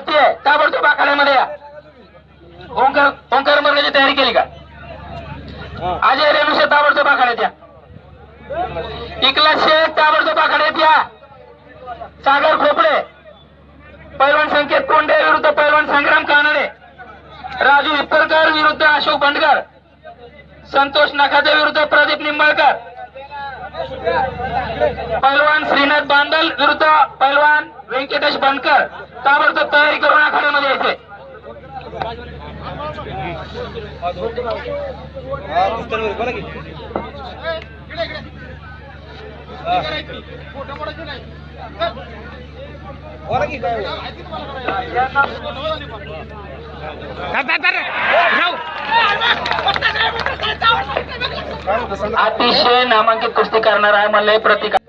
होतीये ताबडतोब आखाड्यामध्ये या? ओंकार ओंकार मरण्याची तयारी केली का? अजय रेणुशे ताबडतोब आखाड्यात या. इकला शेख ताबडतोब आखाड्यात या. सागर खोपडे पैलवान संकेत कोंडे विरुद्ध पैलवान संग्राम कानडे राजू इप्परकर विरुद्ध अशोक बंडकर संतोष नखाते विरुद्ध प्रदीप निंबाळकर पैलवान श्रीनाथ बांदल विरुद्ध पैलवान व्यंकटेश बनकर ताबडतोब तयारी करून आखाड्यामध्ये यायचे. अतिशय नामांकित कुस्ती करणार आहे मल्लय प्रतिकार.